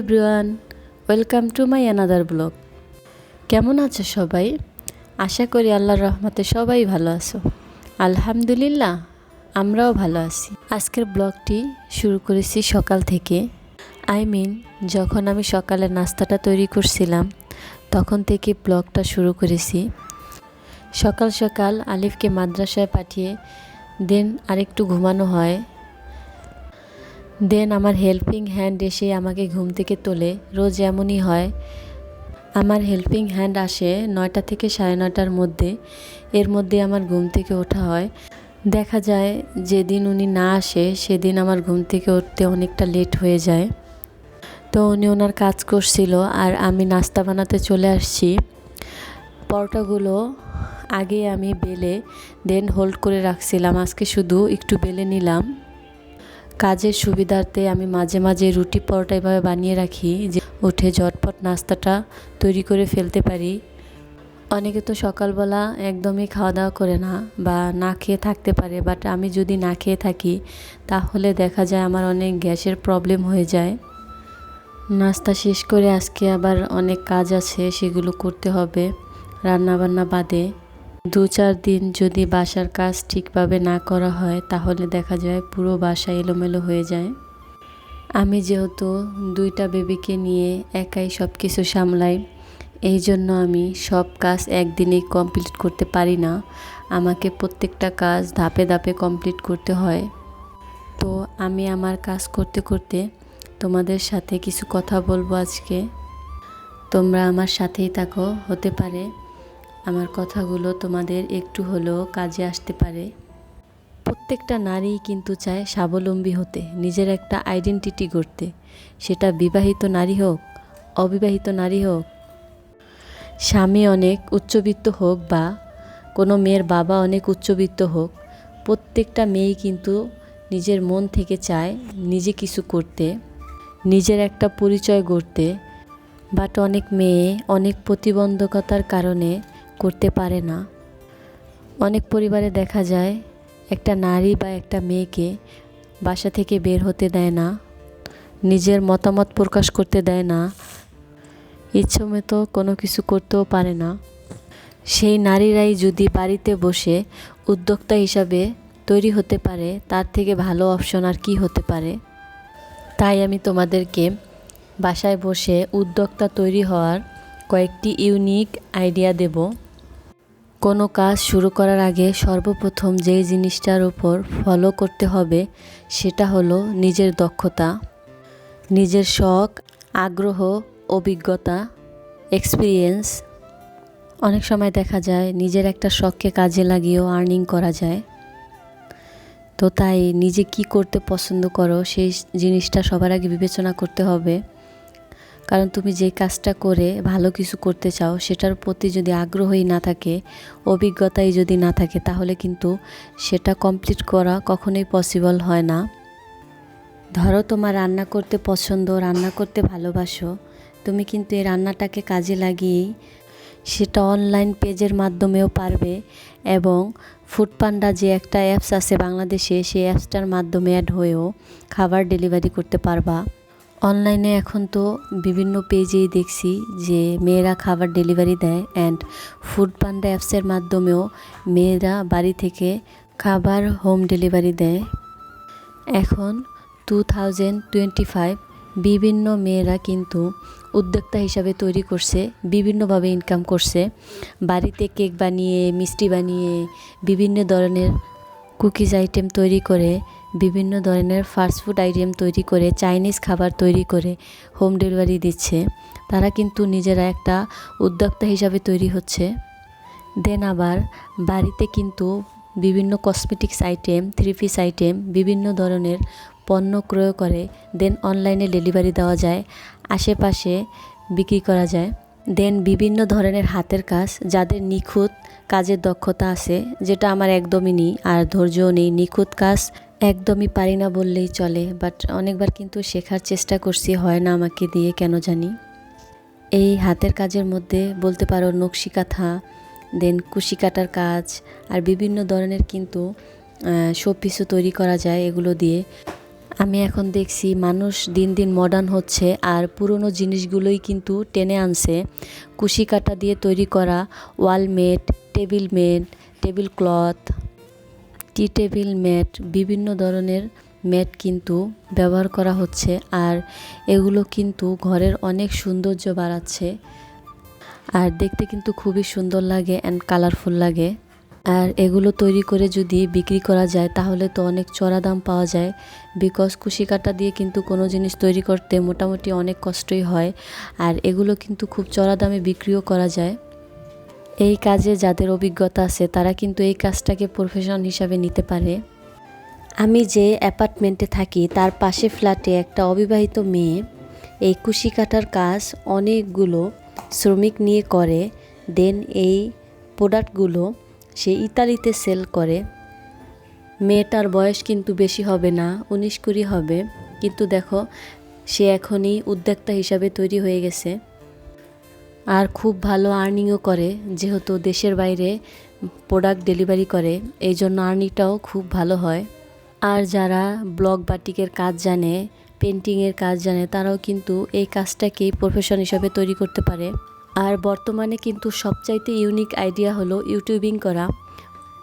Everyone, welcome to my another blog. কেমন আছো সবাই? আশা করি আল্লাহর রহমতে সবাই ভালো আছো। আলহামদুলিল্লাহ, আমরাও ভালো আছি। আজকের ব্লগটি শুরু করেছি সকাল থেকে। আই মিন, যখন আমি সকালে নাস্তাটা তৈরি করছিলাম, তখন থেকে ব্লগটা শুরু করেছি। সকাল সকাল আলিফকে মাদ্রাসায় পাঠিয়ে দেন আরেকটু ঘুমানো হয়। দেন আমার হেল্পিং হ্যান্ড এসে আমাকে ঘুম থেকে তোলে। রোজ এমনই হয়। আমার হেল্পিং হ্যান্ড আসে নয়টা থেকে সাড়ে নয়টার মধ্যে। এর মধ্যে আমার ঘুম থেকে ওঠা হয়। দেখা যায়, যেদিন উনি না আসে, সেদিন আমার ঘুম থেকে উঠতে অনেকটা লেট হয়ে যায়। তো উনি ওনার কাজ করছিল আর আমি নাস্তা বানাতে চলে আসছি। পরোটাগুলো আগে আমি বেলে, দেন হোল্ড করে রাখছিলাম। আজকে শুধু একটু বেলে নিলাম। কাজের সুবিধার্থে আমি মাঝে মাঝে রুটি পরোটা এভাবে বানিয়ে রাখি যে উঠে ঝটপট নাস্তাটা তৈরি করে ফেলতে পারি। অনেকে তো সকালবেলা একদমই খাওয়া দাওয়া করে না বা না খেয়ে থাকতে পারে বাট আমি যদি না খেয়ে থাকি, তাহলে দেখা যায় আমার অনেক গ্যাসের প্রবলেম হয়ে যায়। নাস্তা শেষ করে আজকে আবার অনেক কাজ আছে, সেগুলো করতে হবে, রান্নাবান্না বাদে। দু চার দিন যদি বাসার কাজ ঠিকভাবে না করা হয়, তাহলে দেখা যায় পুরো বাসা এলোমেলো হয়ে যায়। আমি যেহেতু দুইটা বেবিকে নিয়ে একাই সব কিছু সামলাই, এই জন্য আমি সব কাজ একদিনেই কমপ্লিট করতে পারি না। আমাকে প্রত্যেকটা কাজ ধাপে ধাপে কমপ্লিট করতে হয়। তো আমি আমার কাজ করতে করতে তোমাদের সাথে কিছু কথা বলব আজকে। তোমরা আমার সাথেই থাকো, হতে পারে আমার কথাগুলো তোমাদের একটু হলেও কাজে আসতে পারে। প্রত্যেকটা নারী কিন্তু চায় স্বাবলম্বী হতে, নিজের একটা আইডেন্টিটি গড়তে। সেটা বিবাহিত নারী হোক, অবিবাহিত নারী হোক, স্বামী অনেক উচ্চবিত্ত হোক বা কোনো মেয়ের বাবা অনেক উচ্চবিত্ত হোক, প্রত্যেকটা মেয়েই কিন্তু নিজের মন থেকে চায় নিজে কিছু করতে, নিজের একটা পরিচয় গড়তে। বাট অনেক মেয়ে অনেক প্রতিবন্ধকতার কারণে করতে পারে না। অনেক পরিবারে দেখা যায়, একটা নারী বা একটা মেয়েকে বাসা থেকে বের হতে দেয় না, নিজের মতামত প্রকাশ করতে দেয় না, ইচ্ছামতো কোনো কিছু করতেও পারে না। সেই নারীরাই যদি বাড়িতে বসে উদ্যোক্তা হিসাবে তৈরি হতে পারে, তার থেকে ভালো অপশন আর কি হতে পারে? তাই আমি তোমাদেরকে বাসায় বসে উদ্যোক্তা তৈরি হওয়ার কয়েকটি ইউনিক আইডিয়া দেব। কোনো কাজ শুরু করার আগে সর্বপ্রথম যেই জিনিসটার উপর ফলো করতে হবে, সেটা হলো নিজের দক্ষতা, নিজের শখ, আগ্রহ, অভিজ্ঞতা এক্সপিরিয়েন্স অনেক সময় দেখা যায় নিজের একটা শখকে কাজে লাগিয়েও আর্নিং করা যায়। তো তাই নিজে কি করতে পছন্দ করো, সেই জিনিসটা সবার আগে বিবেচনা করতে হবে। কারণ তুমি যে কাজটা করে ভালো কিছু করতে চাও, সেটার প্রতি যদি আগ্রহই না থাকে, অভিজ্ঞতাই যদি না থাকে, তাহলে কিন্তু সেটা কমপ্লিট করা কখনোই পসিবল হয় না। ধরো তোমার রান্না করতে পছন্দ, রান্না করতে ভালোবাসো, তুমি কিন্তু এই রান্নাটাকে কাজে লাগিয়েই সেটা অনলাইন পেজের মাধ্যমেও পারবে এবং ফুড পান্ডা যে একটা অ্যাপস আছে বাংলাদেশে, সেই অ্যাপসটার মাধ্যমে অ্যাড হয়েও খাবার ডেলিভারি করতে পারবা। অনলাইনে এখন তো বিভিন্ন পেজেই দেখছি যে মেয়েরা খাবার ডেলিভারি দেয় অ্যান্ড ফুড পান্ডা অ্যাপসের মাধ্যমেও মেয়েরা বাড়ি থেকে খাবার হোম ডেলিভারি দেয়। এখন টু থাউজেন্ড টোয়েন্টি ফাইভ বিভিন্ন মেয়েরা কিন্তু উদ্যোক্তা হিসাবে তৈরি করছে, বিভিন্নভাবে ইনকাম করছে। বাড়িতে কেক বানিয়ে, মিষ্টি বানিয়ে, বিভিন্ন ধরনের কুকিজ আইটেম তৈরি করে বিভিন্ন ধরনের ফাস্টফুড আইটেম তৈরি করে চাইনিজ খাবার তৈরি করে হোম ডেলিভারি দিচ্ছে। তারা কিন্তু নিজেরা একটা উদ্যোক্তা হিসাবে তৈরি হচ্ছে। দেন আবার বাড়িতে কিন্তু বিভিন্ন cosmetics item three piece item বিভিন্ন ধরনের পণ্য ক্রয় করে দেন অনলাইনে ডেলিভারি দেওয়া যায়, আশেপাশে বিক্রি করা যায়। দেন বিভিন্ন ধরনের হাতের কাজ, যাদের নিখুঁত কাজের দক্ষতা আছে, যেটা আমার একদমই নেই, আর ধৈর্যও নেই, নিখুঁত কাজ একদমই পারি না বললেই চলে বাট অনেকবার কিন্তু শেখার চেষ্টা করছি, হয় না আমাকে দিয়ে, কেন জানি। এই হাতের কাজের মধ্যে বলতে পারো নকশি কাঁথা দেন কুশি কাটার কাজ, আর বিভিন্ন ধরনের কিন্তু শোপিসও তৈরি করা যায় এগুলো দিয়ে। আমি এখন দেখছি মানুষ দিন দিন মডার্ন হচ্ছে, আর পুরনো জিনিসগুলোই কিন্তু টেনে আনছে। কুশি কাটা দিয়ে তৈরি করা wall mat table mat table cloth টি টেবিল ম্যাট, বিভিন্ন ধরনের ম্যাট কিন্তু ব্যবহার করা হচ্ছে আর এগুলো কিন্তু ঘরের অনেক সৌন্দর্য বাড়াচ্ছে। আর দেখতে কিন্তু খুবই সুন্দর লাগে অ্যান্ড কালারফুল লাগে। আর এগুলো তৈরি করে যদি বিক্রি করা যায়, তাহলে তো অনেক চড়া দাম পাওয়া যায়। বিকজ কুশি কাটা দিয়ে কিন্তু কোনো জিনিস তৈরি করতে মোটামুটি অনেক কষ্টই হয়। আর এগুলো কিন্তু খুব চড়া দামে বিক্রিও করা যায়। এই কাজে যাদের অভিজ্ঞতা আছে, তারা কিন্তু এই কাজটাকে প্রফেশন হিসাবে নিতে পারে। আমি যে অ্যাপার্টমেন্টে থাকি, তার পাশে ফ্ল্যাটে একটা অবিবাহিত মেয়ে। এই কুশি কাটার কাজ অনেকগুলো শ্রমিক নিয়ে করে। দেন এই প্রোডাক্টগুলো সে ইতালিতে সেল করে। মেয়েটার বয়স কিন্তু বেশি হবে না, উনিশ কুড়ি হবে। কিন্তু দেখো, সে এখনই উদ্যোক্তা হিসাবে তৈরি হয়ে গেছে। আর খুব ভালো আর্নিংও করে, যেহেতু দেশের বাইরে প্রোডাক্ট ডেলিভারি করে এই জন্য আর্নিংটাও খুব ভালো হয়। আর যারা ব্লক বাটিকের কাজ জানে পেন্টিংয়ের কাজ জানে, তারাও কিন্তু এই কাজটাকেই প্রফেশন হিসাবে তৈরি করতে পারে। আর বর্তমানে কিন্তু সবচাইতে ইউনিক আইডিয়া হলো ইউটিউবিং করা।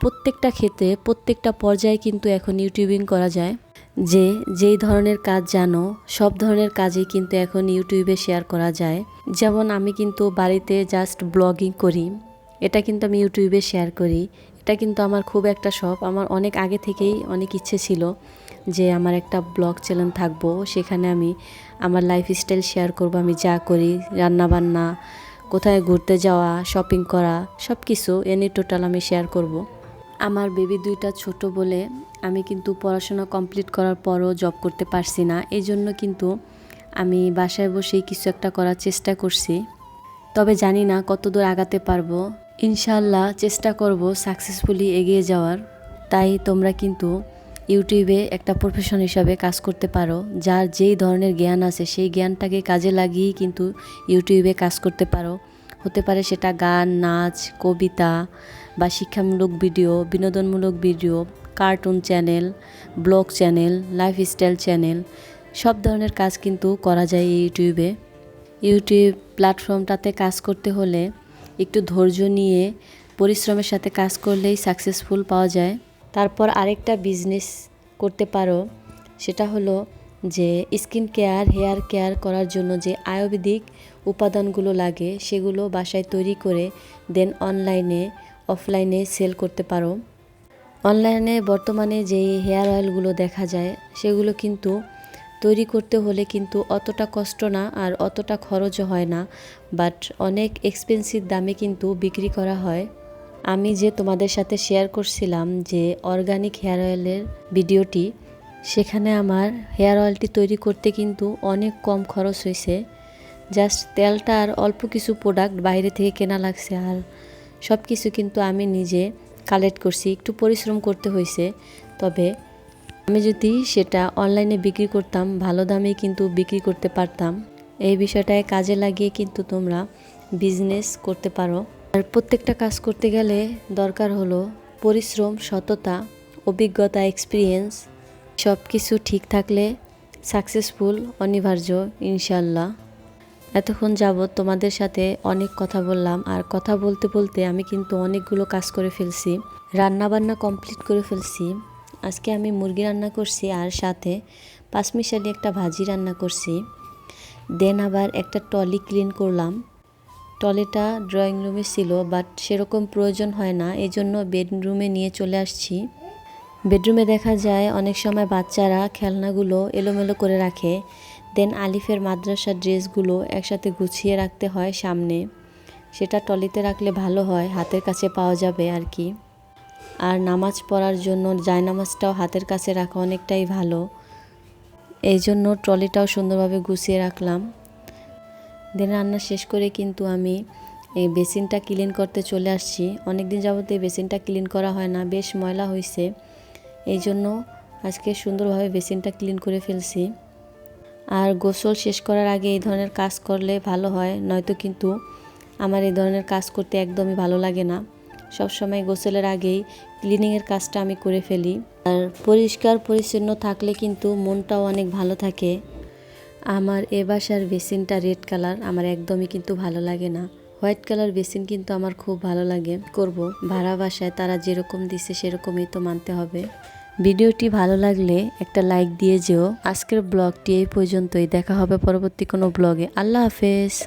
প্রত্যেকটা ক্ষেত্রে, প্রত্যেকটা পর্যায়ে কিন্তু এখন ইউটিউবিং করা যায়। যে যেই ধরনের কাজ জানো, সব ধরনের কাজই কিন্তু এখন ইউটিউবে শেয়ার করা যায়। যেমন আমি কিন্তু বাড়িতে জাস্ট ব্লগিং করি, এটা কিন্তু আমি ইউটিউবে শেয়ার করি। এটা কিন্তু আমার খুব একটা শখ। আমার অনেক আগে থেকেই অনেক ইচ্ছে ছিল যে আমার একটা ব্লগ চ্যানেল থাকব। সেখানে আমি আমার লাইফস্টাইল শেয়ার করব। আমি যা করি রান্না বান্না কোথায় ঘুরতে যাওয়া শপিং করা সব কিছু এনে টোটাল আমি শেয়ার করব। আমার বেবি দুইটা ছোট বলে আমি কিন্তু পড়াশোনা কমপ্লিট করার পরও জব করতে পারছি না। এই জন্য কিন্তু আমি বাসায় বসেই কিছু একটা করার চেষ্টা করছি। তবে জানি না কতদূর আগাতে পারব। ইনশাল্লাহ চেষ্টা করব সাকসেসফুলি এগিয়ে যাওয়ার। তাই তোমরা কিন্তু ইউটিউবে একটা প্রফেশন হিসাবে কাজ করতে পারো, যার যেই ধরনের জ্ঞান আছে সেই জ্ঞানটাকে কাজে লাগিয়েই কিন্তু ইউটিউবে কাজ করতে পারো। হতে পারে সেটা গান, নাচ, কবিতা বা শিক্ষামূলক ভিডিও, বিনোদনমূলক video cartoon channel, blog channel lifestyle channel, সব ধরনের কাজ কিন্তু করা যায় ইউটিউবে। ইউটিউব প্ল্যাটফর্মটাতে কাজ করতে হলে একটু ধৈর্য নিয়ে পরিশ্রমের সাথে কাজ করলেই সাকসেসফুল পাওয়া যায়। তারপর আরেকটা বিজনেস করতে পারো, সেটা হলো যে স্কিন কেয়ার হেয়ার কেয়ার করার জন্য যে আয়ুর্বেদিক উপাদানগুলো লাগে, সেগুলো বাসায় তৈরি করে দেন অনলাইনে অফলাইনে সেল করতে পারো। অনলাইনে বর্তমানে যেই হেয়ার অয়েলগুলো দেখা যায়, সেগুলো কিন্তু তৈরি করতে হলে কিন্তু অতটা কষ্ট না আর অতটা খরচও হয় না। বাট অনেক এক্সপেন্সিভ দামে কিন্তু বিক্রি করা হয়। আমি যে তোমাদের সাথে শেয়ার করছিলাম যে অর্গানিক হেয়ার অয়েলের ভিডিওটি, সেখানে আমার হেয়ার অয়েলটি তৈরি করতে কিন্তু অনেক কম খরচ হয়েছে। জাস্ট তেলটা আর অল্প কিছু প্রোডাক্ট বাইরে থেকে কেনা লাগছে আর সব কিছু কিন্তু আমি নিজে কালেক্ট করছি, একটু পরিশ্রম করতে হয়েছে তবে আমি যদি সেটা অনলাইনে বিক্রি করতাম, ভালো দামে কিন্তু বিক্রি করতে পারতাম। এই বিষয়টায় কাজে লাগিয়ে কিন্তু তোমরা বিজনেস করতে পারো। আর প্রত্যেকটা কাজ করতে গেলে দরকার হলো পরিশ্রম, সততা, অভিজ্ঞতা এক্সপিরিয়েন্স সব কিছু ঠিক থাকলে সাকসেসফুল অনিবার্য ইনশাল্লাহ এতক্ষণ যাবৎ তোমাদের সাথে অনেক কথা বললাম, আর কথা বলতে বলতে আমি কিন্তু অনেকগুলো কাজ করে ফেলছি রান্না বান্না কমপ্লিট করে ফেলছি। আজকে আমি মুরগি রান্না করছি, আর সাথে পাঁচমিশালি একটা ভাজি রান্না করছি। দেন আবার একটা টলি ক্লিন করলাম। টলিটা ড্রয়িং রুমে ছিল বাট সেরকম প্রয়োজন হয় না এই জন্য বেডরুমে নিয়ে চলে আসছি। বেডরুমে দেখা যায় অনেক সময় বাচ্চারা খেলনাগুলো এলোমেলো করে রাখে দেন আলিফের মাদ্রাসার ড্রেসগুলো একসাথে গুছিয়ে রাখতে হয় সামনে। সেটা টলিতে রাখলে ভালো হয়, হাতের কাছে পাওয়া যাবে আর কি। আর নামাজ পড়ার জন্য জায়নামাজটাও হাতের কাছে রাখা অনেকটাই ভালো। এই জন্য ট্রলিটাও সুন্দরভাবে গুছিয়ে রাখলাম। দেন রান্না শেষ করে কিন্তু আমি এই বেসিনটা ক্লিন করতে চলে আসছি। অনেক দিন যাবত এই বেসিনটা ক্লিন করা হয় না, বেশ ময়লা হয়েছে এই জন্য আজকে সুন্দরভাবে বেসিনটা ক্লিন করে ফেলছি। আর গোসল শেষ করার আগে এই ধরনের কাজ করলে ভালো হয়, নয়তো কিন্তু আমার এই ধরনের কাজ করতে একদমই ভালো লাগে না। সবসময় গোসলের আগেই ক্লিনিংয়ের কাজটা আমি করে ফেলি। আর পরিষ্কার পরিচ্ছন্ন থাকলে কিন্তু মনটাও অনেক ভালো থাকে। আমার এ বাসার বেসিনটা রেড কালার, আমার একদমই কিন্তু ভালো লাগে না। হোয়াইট কালার বেসিন কিন্তু আমার খুব ভালো লাগে। করব। ভাড়া বাসায় তারা যেরকম দিছে সেরকমই তো মানতে হবে। ভিডিওটি ভালো লাগলে একটা লাইক দিয়ে যেও। আজকের ব্লগটি এই পর্যন্তই। দেখা হবে পরবর্তী কোনো ব্লগে। আল্লাহ হাফেজ।